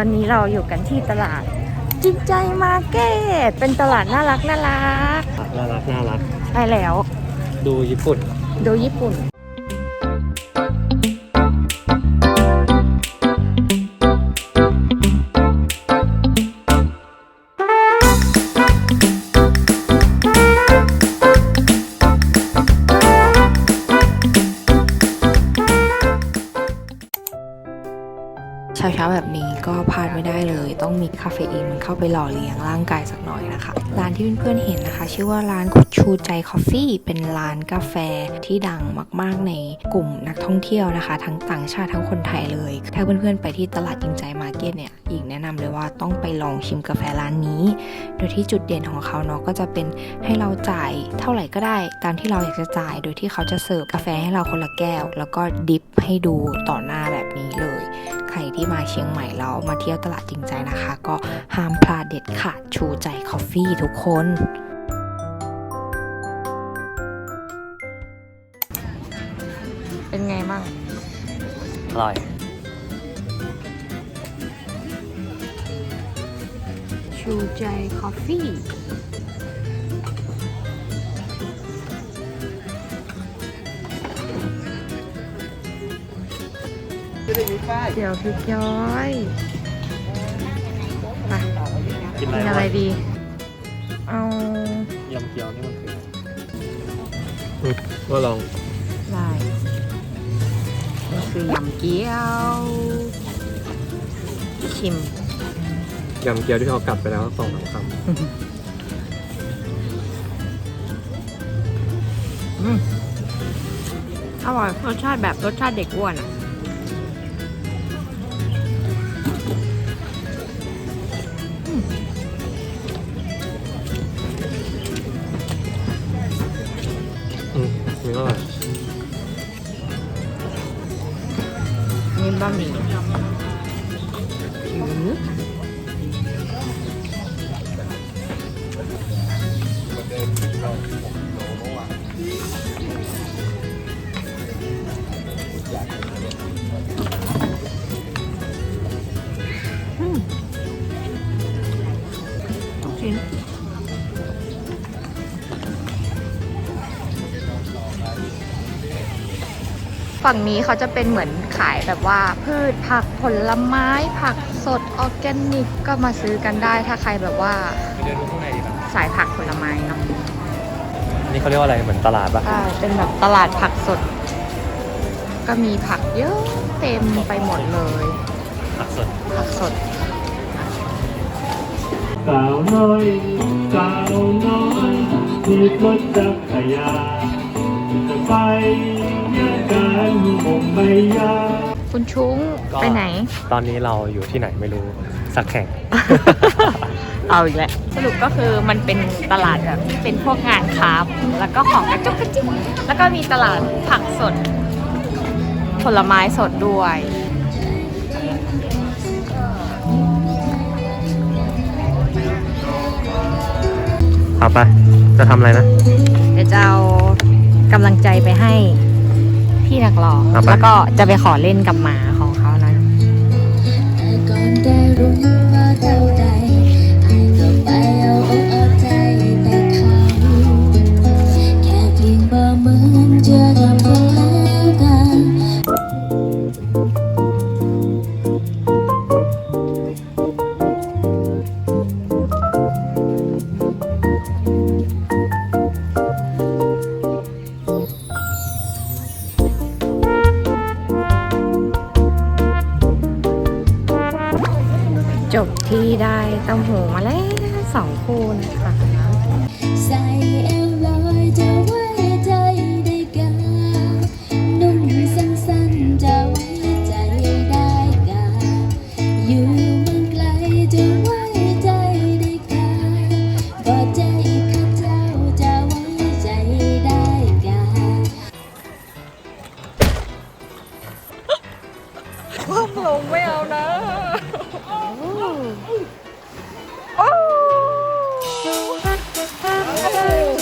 อนนี้เราอยู่กันที่ตลาดจินใจมาร์เก็ตเป็นตลาดน่ารักน่ารักน่ารักน่ารักใช่แล้ว ดูญี่ปุ่น ดูญี่ปุ่น ช้าๆแบบนี้ก็พลาดไม่ได้เลย ต้องมีคาเฟอีนมันเข้าไปหล่อเลี้ยงร่างกายสักหน่อยนะคะ ร้านที่เพื่อนๆเห็นนะคะ ชื่อว่าร้านคุชูใจคอฟฟี่ เป็นร้านกาแฟที่ดังมากๆในกลุ่มนักท่องเที่ยวนะคะ ทั้งต่างชาติทั้งคนไทยเลย ถ้าเพื่อนๆไปที่ตลาดยิงใจมาร์เก็ตเนี่ยอีกแนะนำเลยว่าต้องไปลองชิมกาแฟร้านนี้ โดยที่จุดเด่นของเขาเนาะก็จะเป็นให้เราจ่ายเท่าไหร่ก็ได้ ตามที่เราอยากจะจ่าย โดยที่เขาจะเสิร์ฟกาแฟให้เราคนละแก้ว แล้วก็ดิฟให้ดูต่อหน้าแบบนี้ เชียงใหม่เรามาเที่ยวตลาดจริงใจนะคะ ก็ห้ามพลาดเด็ดขาดชูใจคอฟฟี่ทุกคนเป็นไงบ้างอร่อย ชูใจคอฟฟี่ เดี๋ยวพริกย้อยไปกินกินอะอะไรไรดี เอายำเกี๊ยวนี่มันคืออืมก็ลองได้นี่คือยำเกี๊ยวชิมยำเกี๊ยวที่เขากลับไปแล้วสองสามคอร่อยรสชาติแบบรสชาติเด็กอ้วนอะำอืมมีอร่ ฝั่งนี้เขาจะเป็นเหมือนขายแบบว่าพืชผักผลไม้ ผักสดออร์แกนิกก็มาซื้อกันได้ถ้าใครแบบว่าไปเดินดูข้างในดีกว่าสายผักผลไม้เนาะนี่เขาเรียกว่าอะไรเหมือนตลาดปะใช่เป็นแบบตลาดผักสด ก็มีผักเยอะเต็มไปหมดเลย ผักสดผักสด สาวน้อยสาวน้อยที่รถจักรยานจะไปแยกกัน คงไม่ยากคุณชุ้งไปไหน ตอนนี้เราอยู่ที่ไหนไม่รู้สักแข่ง เอาอีกแล้วสรุปก็คือมันเป็นตลาดแบบที่เป็นพวกงานคราฟต์แล้วก็ของกระจุกกระจิกแล้วก็มีตลาดผักสด ผลไม้สดด้วย เอาไป จะทำอะไรนะ เดี๋ยวจะเอากำลังใจไปให้ พี่นักร้องเอาไปแล้วก็จะไปขอเล่นกับหมา จบที่ได้เต้าหูมาแล้วสองคู่นะคะใส่เอวลอยจะไว้ใจได้กานุ่มสั้นๆจะไว้ใจได้กาอยู่เมืองไกลจะไว้ใจได้กาก็ใจข้าเจ้าจะไว้ใจได้กาลงไม่เอานะ 오. 오.